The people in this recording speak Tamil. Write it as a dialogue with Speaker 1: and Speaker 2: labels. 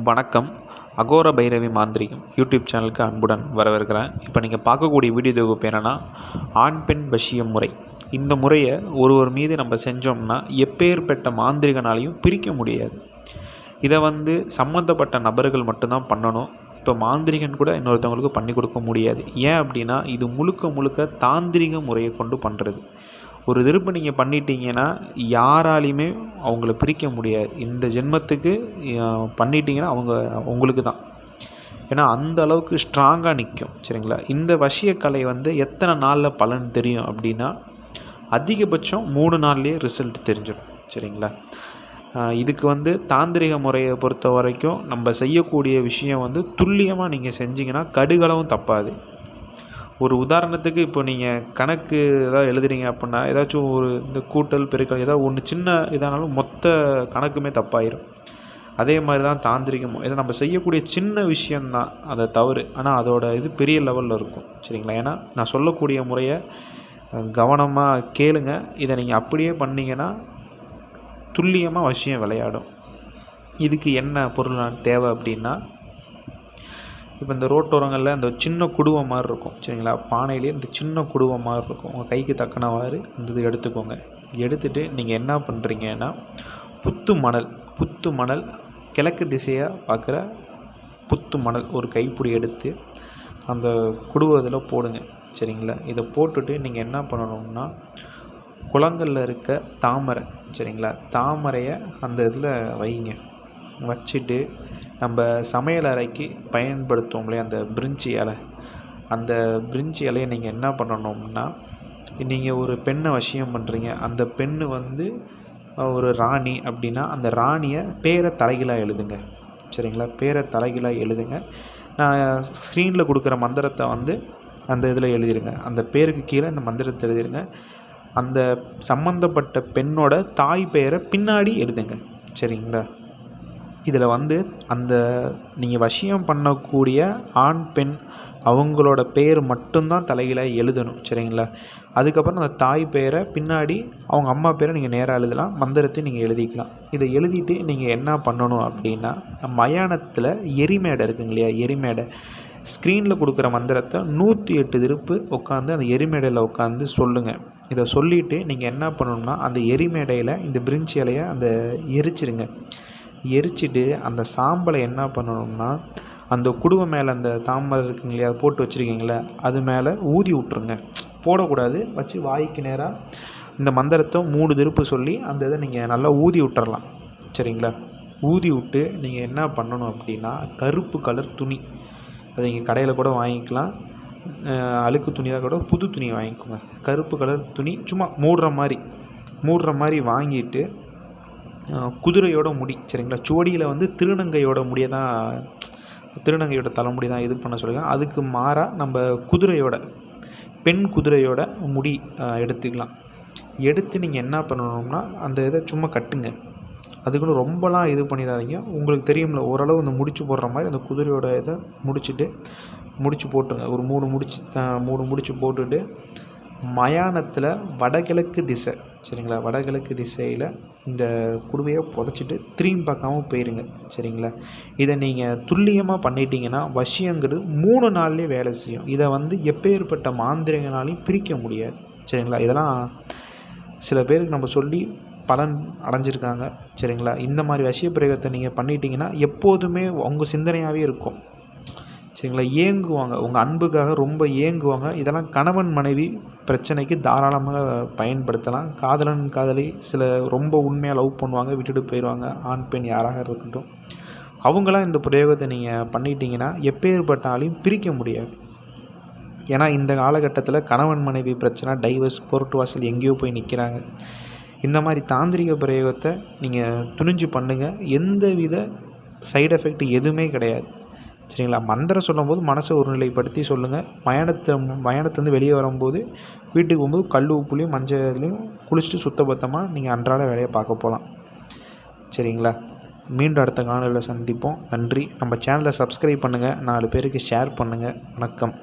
Speaker 1: வணக்கம். அகோர பைரவி மாந்திரிகம் யூடியூப் சேனலுக்கு அன்புடன் வரவேற்கிறேன். இப்போ நீங்கள் பார்க்கக்கூடிய வீடியோ தொகுப்பு என்னென்னா ஆண் பெண் வசியம் முறை. இந்த முறையை ஒருவர் மீது நம்ம செஞ்சோம்னா எப்பேற்பட்ட மாந்திரிகனாலையும் பிரிக்க முடியாது. இதை வந்து சம்மந்தப்பட்ட நபர்கள் மட்டும்தான் பண்ணணும். இப்போ மாந்திரிகன் கூட இன்னொருத்தவங்களுக்கு பண்ணி கொடுக்க முடியாது. ஏன் அப்படின்னா இது முழுக்க முழுக்க தாந்திரிக முறையை கொண்டு பண்ணுறது ஒரு திருப்பு நீங்கள் பண்ணிட்டீங்கன்னா யாராலையுமே அவங்கள பிரிக்க முடியாது. இந்த ஜென்மத்துக்கு பண்ணிட்டீங்கன்னா அவங்க உங்களுக்கு தான். ஏன்னா அந்த அளவுக்கு ஸ்ட்ராங்காக நிற்கும் சரிங்களா? இந்த வசியக்கலை கலை வந்து எத்தனை நாளில் பலன் தெரியும் அப்படின்னா அதிகபட்சம் மூணு நாள்லேயே ரிசல்ட் தெரிஞ்சிடும். சரிங்களா? இதுக்கு வந்து தாந்திரிக முறையை பொறுத்த வரைக்கும் நம்ம செய்யக்கூடிய விஷயம் வந்து துல்லியமாக நீங்கள் செஞ்சீங்கன்னா கடுகளவும் தப்பாது. ஒரு உதாரணத்துக்கு இப்போ நீங்கள் கணக்கு ஏதாவது எழுதுறீங்க அப்படின்னா ஏதாச்சும் ஒரு இந்த கூட்டல் பெருக்கல் ஏதாவது ஒன்று சின்ன இதானாலும் மொத்த கணக்குமே தப்பாயிரும். அதே மாதிரி தான் தாந்திரிகமும். இதை நம்ம செய்யக்கூடிய சின்ன விஷயந்தான் அதை தவறு. ஆனால் அதோடய இது பெரிய லெவலில் இருக்கும். சரிங்களா? ஏன்னா நான் சொல்லக்கூடிய முறையை கவனமாக கேளுங்க. இதை நீங்கள் அப்படியே பண்ணிங்கன்னா துல்லியமாக விஷயம் விளையாடும். இதுக்கு என்ன பொருள் தேவை அப்படின்னா இப்போ இந்த ரோட்டோரங்களில் இந்த சின்ன குடுவை மாதிரி இருக்கும். சரிங்களா? பானையிலேயே இந்த சின்ன குடுவை மாதிரி இருக்கும். உங்கள் கைக்கு தக்கனவாறு இந்த இது எடுத்துக்கோங்க. எடுத்துகிட்டு நீங்கள் என்ன பண்ணுறீங்கன்னா புத்து மணல் புத்து மணல் கிழக்கு திசையாக பார்க்குற புத்து மணல் ஒரு கைப்பிடி எடுத்து அந்த குடுவை இதில் போடுங்க. சரிங்களா? இதை போட்டுட்டு நீங்கள் என்ன பண்ணணும்னா குளங்களில் இருக்க தாமரை சரிங்களா? தாமரையை அந்த இதில் வைங்க. வச்சுட்டு நம்ம சமையல் அறைக்கு பயன்படுத்துவோம் இல்லையா அந்த பிரிஞ்சி இலை. அந்த பிரிஞ்சி இலையை நீங்கள் என்ன பண்ணணும்னா நீங்கள் ஒரு பெண்ணை வசியம் பண்ணுறீங்க அந்த பெண்ணு வந்து ஒரு ராணி அப்படின்னா அந்த ராணியை பேரை தலைகீழாக எழுதுங்க. சரிங்களா? பேரை தலைகீழாக எழுதுங்க. நான் ஸ்க்ரீனில் கொடுக்குற மந்திரத்தை வந்து அந்த இதில் எழுதிடுங்க அந்த பேருக்கு கீழே இந்த மந்திரத்தை எழுதிடுங்க அந்த சம்மந்தப்பட்ட பெண்ணோட தாய் பெயரை பின்னாடி எழுதுங்க. சரிங்களா? இதில் வந்து அந்த நீங்கள் வசியம் பண்ணக்கூடிய ஆண் பெண் அவங்களோட பேர் மட்டும்தான் தலையில் எழுதணும் சரிங்களா? அதுக்கப்புறம் அந்த தாய் பேரை பின்னாடி அவங்க அம்மா பேரை நீங்கள் நேராக எழுதலாம் மந்திரத்தை நீங்கள் எழுதிக்கலாம். இதை எழுதிட்டு நீங்கள் என்ன பண்ணணும் அப்படின்னா மயானத்தில் எரிமேடை இருக்குங்க இல்லையா? எரிமேடை. ஸ்க்ரீனில் கொடுக்குற மந்திரத்தை நூற்றி எட்டு திருப்பு உட்காந்து அந்த எரிமேடையில் உட்காந்து சொல்லுங்கள் இதை சொல்லிவிட்டு நீங்கள் என்ன பண்ணணும்னா அந்த எரிமேடையில் இந்த பிரிஞ்சி இலையை அந்த எரிச்சிருங்க. எரிச்சிட்டு அந்த சாம்பலை என்ன பண்ணணும்னா அந்த குடுவை மேலே அந்த தாமரை இருக்குங்க இல்லையா அதை போட்டு வச்சுருக்கீங்களே அது மேலே ஊதி விட்ருங்க போடக்கூடாது. வச்சு வாய்க்கு நேராக இந்த மந்திரத்தை மூணு திருப்பு சொல்லி அந்த இதை நீங்கள் நல்லா ஊதி விட்டுறலாம். சரிங்களா? ஊதி விட்டு நீங்கள் என்ன பண்ணணும் அப்படின்னா கருப்பு கலர் துணி. அது நீங்கள் கடையில் கூட வாங்கிக்கலாம். அழுக்கு துணியாக கூட புது துணியை வாங்கிக்கோங்க. கருப்பு கலர் துணி சும்மா மூடுற மாதிரி மூடுற மாதிரி வாங்கிட்டு குதிரையோட முடி சரிங்களா? சுவடியில் வந்து திருநங்கையோட முடியை தான் திருநங்கையோட தலைமுடி தான் இது பண்ண சொல்லியிருக்காங்க. அதுக்கு மாறாக நம்ம குதிரையோட பெண் குதிரையோட முடி எடுத்துக்கலாம். எடுத்து நீங்கள் என்ன பண்ணணும்னா அந்த இதை சும்மா கட்டுங்க. அதுக்குன்னு ரொம்பலாம் இது பண்ணிடாதீங்க. உங்களுக்கு தெரியும்ல ஓரளவு இந்த முடிச்சு போடுற மாதிரி அந்த குதிரையோட இதை முடிச்சுட்டு முடிச்சு போட்டுருங்க. ஒரு மூணு முடிச்சு மூணு முடிச்சு போட்டுட்டு மயானத்தில் வடகிழக்கு திசை சரிங்களா? வடகிழக்கு திசையில் இந்த குடுவையை புதைச்சிட்டு திரும்பி பார்க்காம போயிருங்க சரிங்களா? இதை நீங்கள் துல்லியமாக பண்ணிட்டீங்கன்னா வசியங்கிறது மூணு நாள்லேயே வேலை செய்யும். இதை வந்து எப்பேற்பட்ட மாந்திரிகனாலையும் பிரிக்க முடியாது சரிங்களா? இதெல்லாம் சில பேருக்கு நம்ம சொல்லி பலன் அடைஞ்சிருக்காங்க சரிங்களா? இந்த மாதிரி வசிய பிரயோகத்தை நீங்கள் பண்ணிட்டீங்கன்னா எப்போதுமே உங்கள் சிந்தனையாகவே இருக்கும். சரிங்களா? ஏங்குவாங்க. உங்கள் அன்புக்காக ரொம்ப ஏங்குவாங்க. இதெல்லாம் கணவன் மனைவி பிரச்சனைக்கு தாராளமாக பயன்படுத்தலாம். காதலன் காதலி சில ரொம்ப உண்மையாக லவ் பண்ணுவாங்க விட்டுட்டு போயிடுவாங்க ஆண் பெண் யாராக இருக்கட்டும். அவங்களாம் இந்த பிரயோகத்தை நீங்கள் பண்ணிட்டீங்கன்னா எப்பேற்பட்டாலையும் பிரிக்க முடியாது. ஏன்னா இந்த காலகட்டத்தில் கணவன் மனைவி பிரச்சனை டைவர்ஸ் கோர்ட் வாசல் எங்கேயோ போய் நிற்கிறாங்க இந்த மாதிரி தாந்திரிக பிரயோகத்தை நீங்கள் துணிஞ்சு பண்ணுங்கள் எந்த வித சைடு எஃபெக்ட் எதுவுமே கிடையாது. சரிங்களா? மந்திரம் சொல்லும்போது மனசை ஒருநிலைப்படுத்தி சொல்லுங்கள் மயானத்தை மயானத்துலேருந்து வெளியே வரும்போது வீட்டுக்கு போகும்போது கல் உப்புலையும் மஞ்சள் குளிச்சுட்டு சுத்தபத்தமாக நீங்கள் அன்றாட வேலையை பார்க்க போகலாம். சரிங்களா? மீண்டும் அடுத்த காணொலியில் சந்திப்போம். நன்றி. நம்ம சேனலை சப்ஸ்கிரைப் பண்ணுங்கள் நாலு பேருக்கு ஷேர் பண்ணுங்கள் வணக்கம்.